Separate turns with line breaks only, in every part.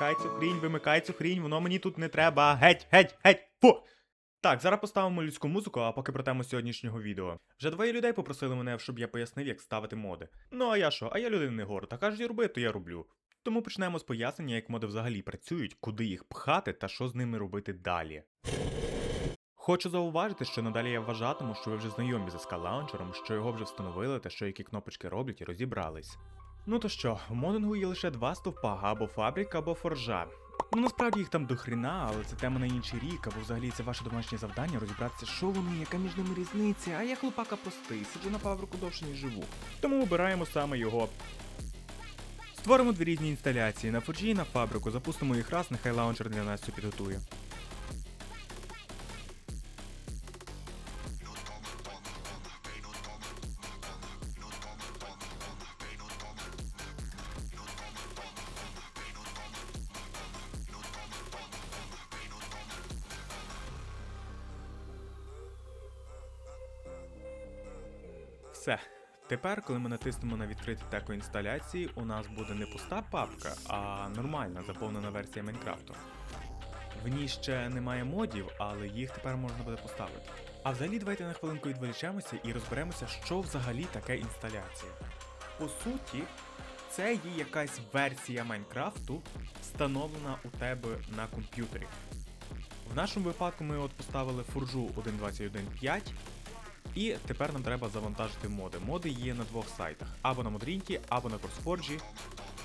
вимикай цю хрінь, вимикай цю хрінь, воно мені тут не треба. Геть, геть, геть, фу! Так, зараз поставимо людську музику, а поки про тему сьогоднішнього відео. Вже двоє людей попросили мене, щоб я пояснив, як ставити моди. Ну а я що? А я людина не гору, та кажуть роби, то я роблю. Тому почнемо з пояснення, як моди взагалі працюють, куди їх пхати та що з ними робити далі. Хочу зауважити, що надалі я вважатиму, що ви вже знайомі з SK лаунчером, що його вже встановили та що які кнопочки роблять і розібрались. Ну то що, в модингу є лише два стовпа, або фабрика, або форжа. Ну насправді їх там до хріна, але це тема на інший рік, або взагалі це ваше домашнє завдання розібратися, що вони, яка між ними різниця, а я хлопака простий, сиджу на фабрику довше, ніж живу. Тому обираємо саме його. Створимо дві різні інсталяції на форжі і на фабрику, запустимо їх раз, нехай лаунчер для нас все підготує. Все. Тепер, коли ми натиснемо на відкрити теку інсталяції, у нас буде не пуста папка, а нормальна заповнена версія Майнкрафту. В ній ще немає модів, але їх тепер можна буде поставити. А взагалі давайте на хвилинку відволічемося і розберемося, що взагалі таке інсталяція. По суті, це є якась версія Майнкрафту, встановлена у тебе на комп'ютері. В нашому випадку ми от поставили фуржу 1.21.5, і тепер нам треба завантажити моди. Моди є на двох сайтах: або на Модрінті, або на CrossForge.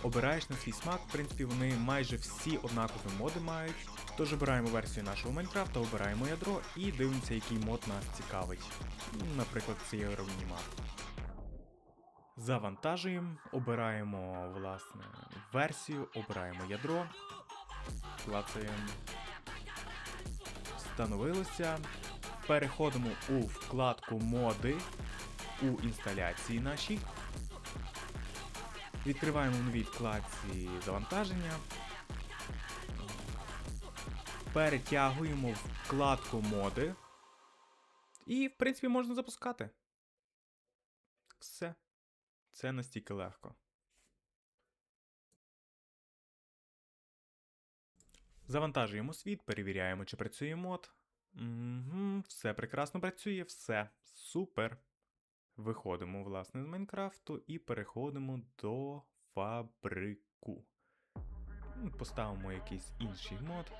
Обираєш на свій смак, в принципі, вони майже всі однакові моди мають. Тож обираємо версію нашого Майнкрафта, обираємо ядро і дивимося, який мод нас цікавить. Наприклад, це є Равніма. Завантажуємо, обираємо власне версію, обираємо ядро, клацаємо. Встановилося. Переходимо у вкладку моди у інсталяції нашій. Відкриваємо в новій вкладці завантаження. Перетягуємо вкладку моди. І, в принципі, можна запускати. Все. Це настільки легко. Завантажуємо світ, перевіряємо, чи працює мод. Угу, все прекрасно працює, все супер. Виходимо, власне, з Майнкрафту і переходимо до фабрику. Ну, Поставимо якийсь інший мод.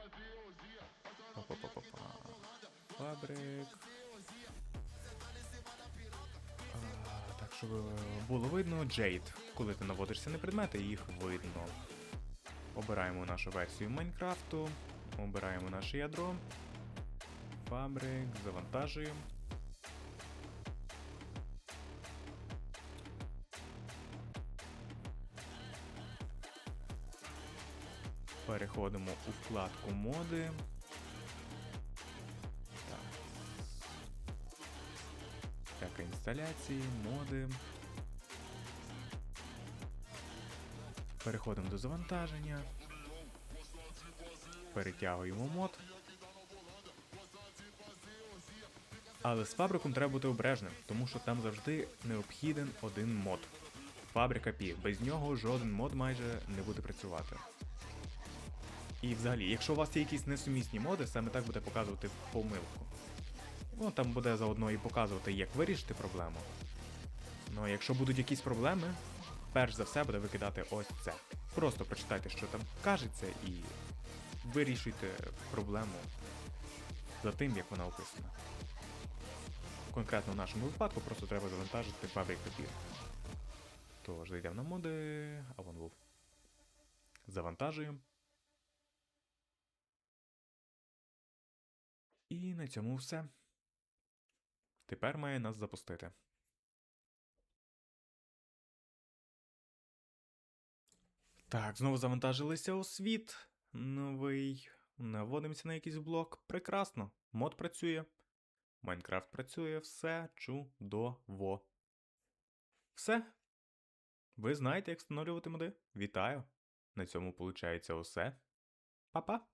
Па-па-па-па-па. Фабрик. А, так, щоб було видно Jade. Коли ти наводишся на предмети, їх видно. Обираємо нашу версію Майнкрафту. Обираємо наше ядро. Фабрик, завантажуємо. Переходимо у вкладку моди. Так. Інсталяції, моди. Переходимо до завантаження. Перетягуємо мод. Але з фабриком треба бути обережним, тому що там завжди необхіден один мод. Фабрика Пі. Без нього жоден мод майже не буде працювати. І взагалі, якщо у вас є якісь несумісні моди, саме так буде показувати помилку. Ну, там буде заодно і показувати, як вирішити проблему. Ну а якщо будуть якісь проблеми, перш за все буде викидати ось це. Просто прочитайте, що там кажеться, і вирішуйте проблему за тим, як вона описана. Конкретно в нашому випадку просто треба завантажити фабрик папір. Тож зайдемо на моди, а вон був. Завантажуємо. І на цьому все. Тепер має нас запустити. Так, знову завантажилися у світ. Новий. Наводимося на якийсь блок. Прекрасно. Мод працює. Майнкрафт працює, все чудово. Все. Ви знаєте, як встановлювати моди? Вітаю! На цьому виходить усе. Па-па!